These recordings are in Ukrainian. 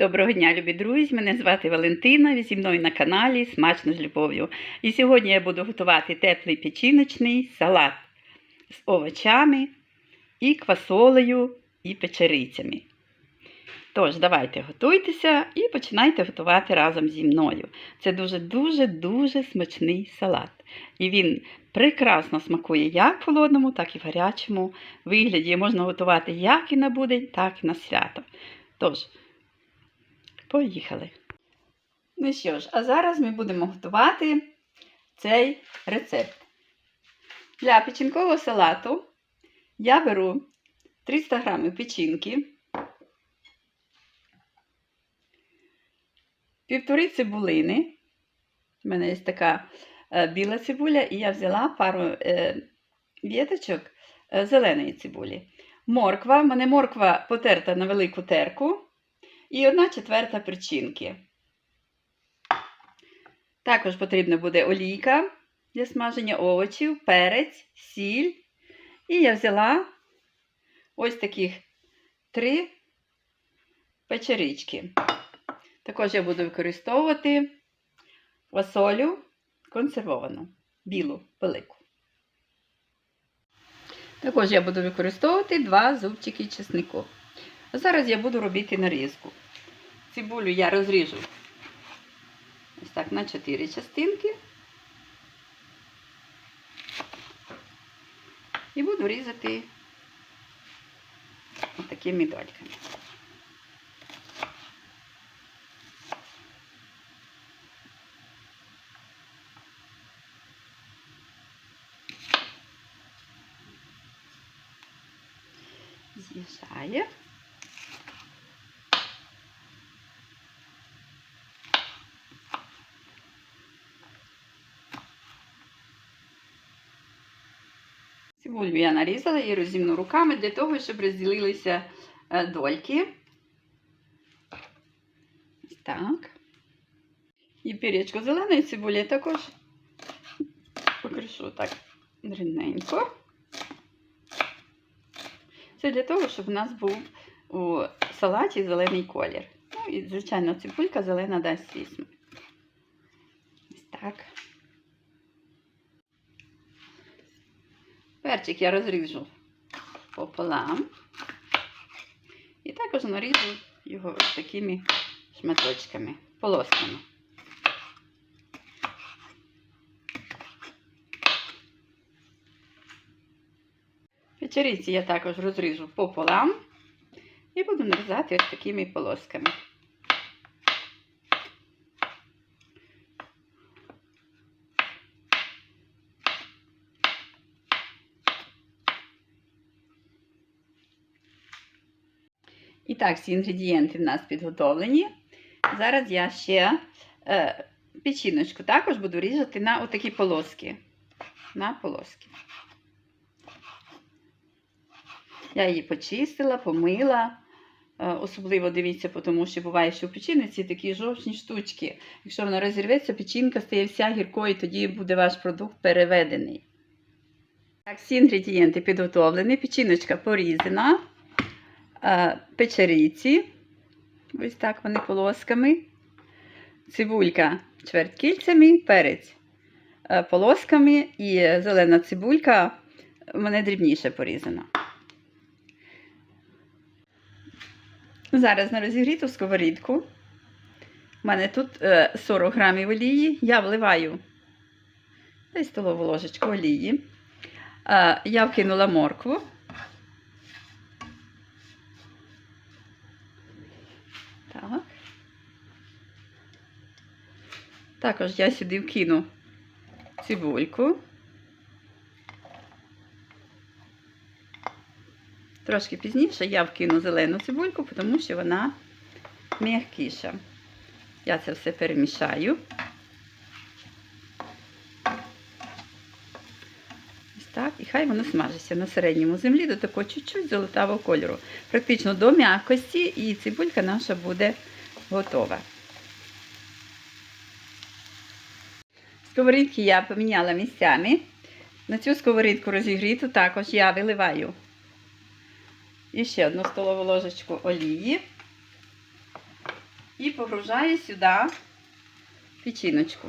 Доброго дня, любі друзі! Мене звати Валентина. Ви зі мною на каналі Смачно з любов'ю. І сьогодні я буду готувати теплий печіночний салат з овочами, і квасолею, і печерицями. Тож, давайте готуйтеся і починайте готувати разом зі мною. Це дуже-дуже-дуже смачний салат. І він прекрасно смакує як в холодному, так і в гарячому вигляді. Можна готувати як і на будень, так і на свято. Тож, Поїхали. Ну що ж, а зараз ми будемо готувати цей рецепт. Для печінкового салату я беру 300 г печінки, півтори цибулини. У мене є така е, біла цибуля, і я взяла пару е, віточок е, зеленої цибулі. Морква. У мене морква потерта на велику терку. І одна четверта перчинки. Також потрібна буде олійка для смаження овочів, перець, сіль. І я взяла ось таких три печерички. Також я буду використовувати фасолю консервовану, білу, велику. Також я буду використовувати два зубчики чеснику. Зараз я буду робити нарізку. Цибулю я розріжу ось так на 4 частинки. І буду різати ось такими дольками. З'їжджає. Цибулю я нарізала і розімну руками для того, щоб розділилися е, дольки. Так. І пірячко зеленої цибулі також покришу так дрібненько. Це для того, щоб у нас був у салаті зелений колір. Ну і, звичайно, цибулька зелена дасть свій смак. Ось так. Перчик я розріжу пополам. І також наріжу його ось такими шматочками, полосками. Печериці я також розріжу пополам і буду нарізати ось такими полосками. Так, всі інгредієнти в нас підготовлені. Зараз я ще е, печіночку також буду різати на отакі полоски. На полоски. Я її почистила, помила. Е, особливо дивіться, тому що буває, що в печінці такі жовчні штучки. Якщо вона розірветься, печінка стає вся гіркою, тоді буде ваш продукт переведений. Так, всі інгредієнти підготовлені, печіночка порізана печериці. Ось так вони полосками. Цибулька чверткільцями, перець полосками і зелена цибулька в мене дрібніше порізана. Зараз на розігріту сковорідку. У мене тут 40 грамів олії. Я вливаю десь столову ложечку олії. Я вкинула моркву. Так. Також я сюди вкину цибульку. Трошки пізніше я вкину зелену цибульку, тому що вона м'якіша. Я це все перемішаю. Ось так, і хай воно смажиться на середньому землі до такого чуть-чуть золотавого кольору. Практично до м'якості, і цибулька наша буде готова. Сковорідки я поміняла місцями. На цю сковорідку розігріту також я виливаю і ще одну столову ложечку олії. і погружаю сюди печіночку.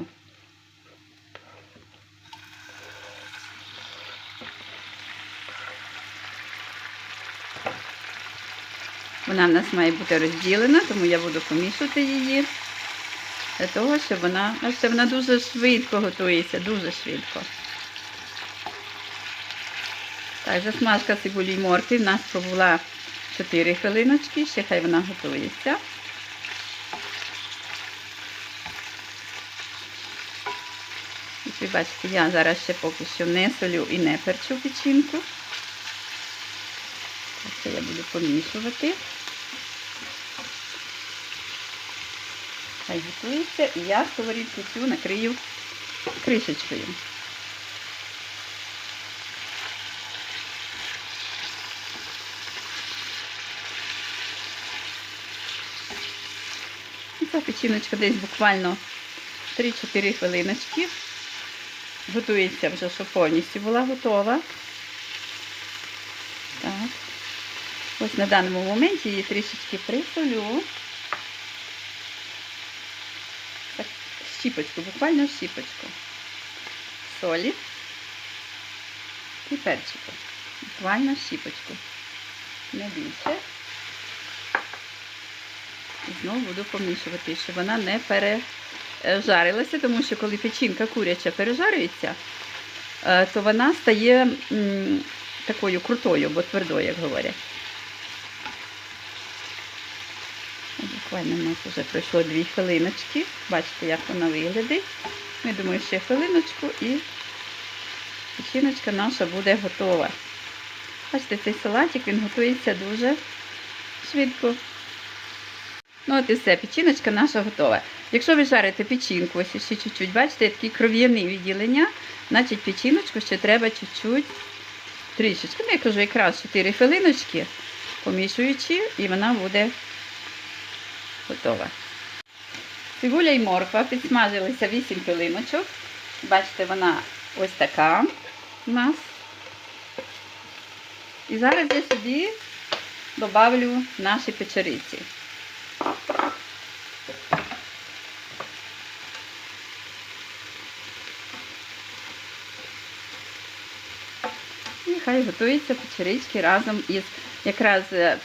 Вона в нас має бути розділена, тому я буду помішувати її для того, щоб вона, бачите, вона дуже швидко готується, дуже швидко. Так, засмажка цибулі й в нас пробула 4 хвилиночки, ще хай вона готується. Ви бачите, я зараз ще поки що не солю і не перчу печінку. Це я буду помішувати. Хай готується і я сковорідку цю накрию кришечкою. І ця печіночка десь буквально 3-4 хвилиночки. Готується вже, щоб повністю була готова. Так. Ось на даному моменті її трішечки присолю. Щіпочку, буквально щіпочку. Солі і перчику. Буквально щіпочку. Не більше. І знову буду помішувати, щоб вона не пережарилася, тому що коли печінка куряча пережарюється, е, то вона стає такою крутою, або твердою, як говорять. Буквально у нас вже пройшло дві хвилиночки. Бачите, як вона виглядить. Ми думаю, ще хвилиночку і печіночка наша буде готова. Бачите, цей салатик він готується дуже швидко. Ну, от і все, печіночка наша готова. Якщо ви жарите печінку, ось ще чуть-чуть, бачите, такі кров'яні відділення, значить печіночку ще треба чуть-чуть трішечки. Ну, я кажу, якраз 4 хвилиночки, помішуючи, і вона буде готова. Цибуля і морква підсмажилися 8 хвилиночок. Бачите, вона ось така у нас. І зараз я сюди добавлю наші печериці. І хай готуються печерички разом із якраз е,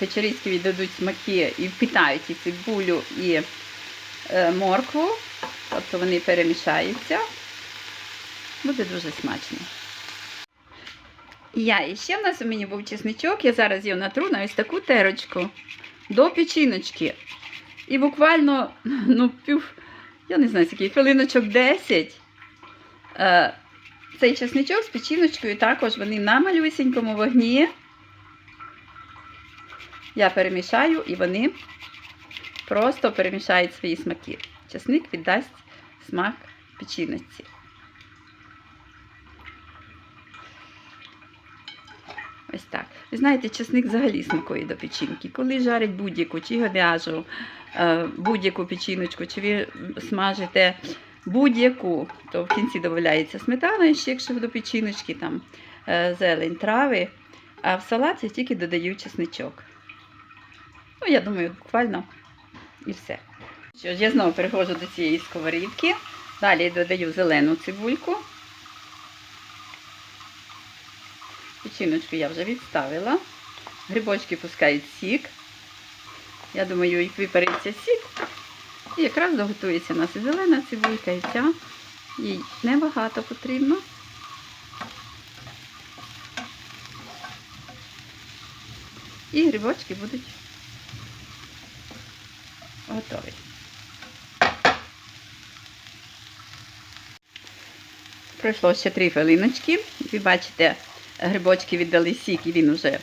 віддадуть смаки і впитають і цибулю, і е, моркву, тобто вони перемішаються. Буде дуже смачно. Я і ще в нас у мені був чесничок, я зараз його натру на ось таку терочку до печіночки. І буквально, ну, пів, я не знаю, скільки хвилиночок 10. Е, цей чесничок з печіночкою також вони на малюсінькому вогні. Я перемішаю і вони просто перемішають свої смаки. Чесник віддасть смак печіночці. Ось так. Ви знаєте, чесник взагалі смакує до печінки. Коли жарять будь-яку, чи говяжу, е, будь-яку печіночку, чи ви смажите будь-яку, то в кінці додається сметана, ще якщо до печіночки, там е, зелень, трави. А в салат я тільки додаю чесничок. Ну, я думаю, буквально і все. Що ж, я знову переходжу до цієї сковорідки. Далі додаю зелену цибульку. Печіночку я вже відставила. Грибочки пускають сік. Я думаю, їх випариться сік. І якраз доготується у нас і зелена цибулька, і ця. Їй небагато потрібно. І грибочки будуть готові. Пройшло ще 3 хвилиночки. Ви бачите, грибочки віддали сік і він вже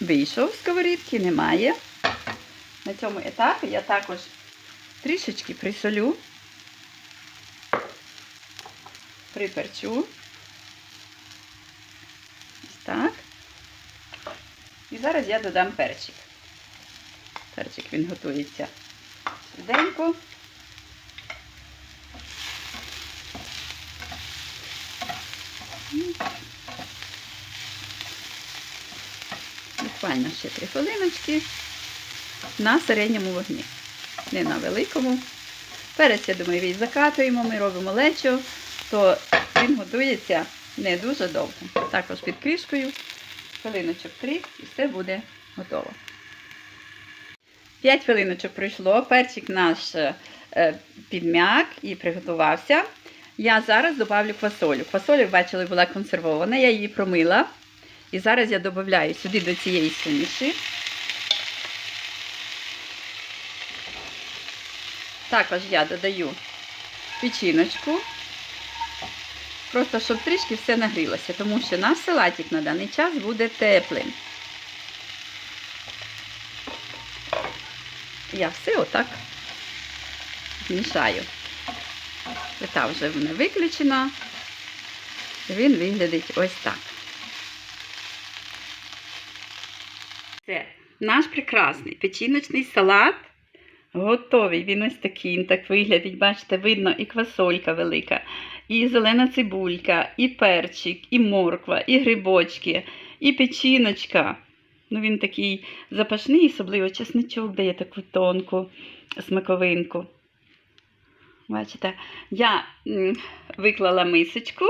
вийшов з сковорідки, немає. На цьому етапі я також трішечки присолю, приперчу. Ось так. І зараз я додам перчик. Він готується швиденько. Буквально ще три хвилиночки на середньому вогні. не на великому. Перець, я думаю, весь закатуємо, ми робимо лечо, то він готується не дуже довго. Також під кришкою, хвилиночок 3 і все буде готово. 5 хвилиночок пройшло, перчик наш е, підм'як і приготувався. Я зараз додавлю квасолю. Квасоля, ви бачили, була консервована, я її промила. І зараз я додаю сюди до цієї суміші. Також я додаю печіночку. Просто щоб трішки все нагрілося, тому що наш салатик на даний час буде теплим. Я все отак змішаю. Плита вже в мене виключена. Він виглядить ось так. Це наш прекрасний печіночний салат. Готовий. Він ось такий, він так виглядить. Бачите, видно і квасолька велика, і зелена цибулька, і перчик, і морква, і грибочки, і печіночка. Ну, він такий запашний, особливо чесничок дає таку тонку смаковинку. Бачите, я виклала мисочку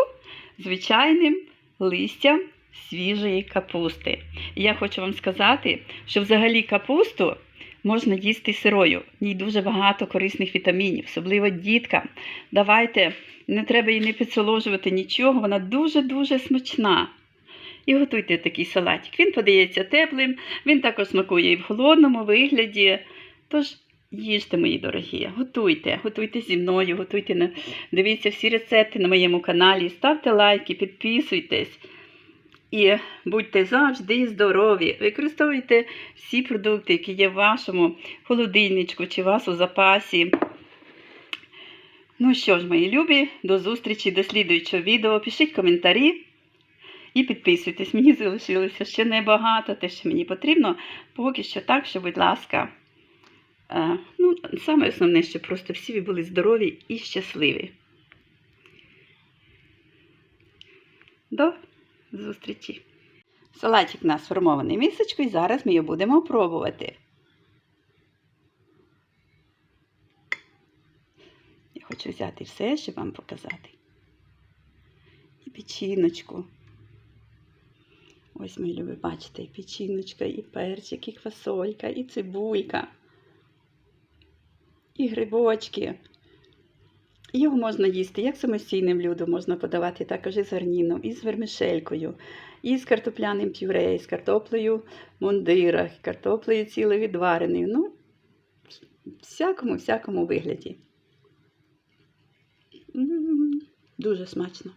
звичайним листям свіжої капусти. І я хочу вам сказати, що взагалі капусту можна їсти сирою. В ній дуже багато корисних вітамінів, особливо діткам. Давайте, не треба її не підсоложувати нічого, вона дуже-дуже смачна. І готуйте такий салатик. Він подається теплим, він також смакує і в холодному вигляді. Тож їжте, мої дорогі, готуйте, готуйте зі мною, готуйте, на- дивіться всі рецепти на моєму каналі, ставте лайки, підписуйтесь. І будьте завжди здорові. Використовуйте всі продукти, які є в вашому холодильничку чи у вас у запасі. Ну що ж, мої любі, до зустрічі до слідуючого відео. Пишіть коментарі і підписуйтесь. Мені залишилося ще небагато, те, що мені потрібно. Поки що так, що, будь ласка. е, Ну, саме основне, щоб просто всі ви були здорові і щасливі. До зустрічі. Салатик у нас сформований місочкою, зараз ми його будемо пробувати. Я хочу взяти все, щоб вам показати. І печіночку. Ось, мої любі, бачите, і печіночка, і перчик, і квасолька, і цибулька, і грибочки. Його можна їсти як самостійне блюдо, можна подавати також із гарніном, і з вермішелькою, і з картопляним пюре, і з картоплею в мундирах, картоплею ціле відвареною. Ну, всякому, всякому вигляді. М, Дуже смачно.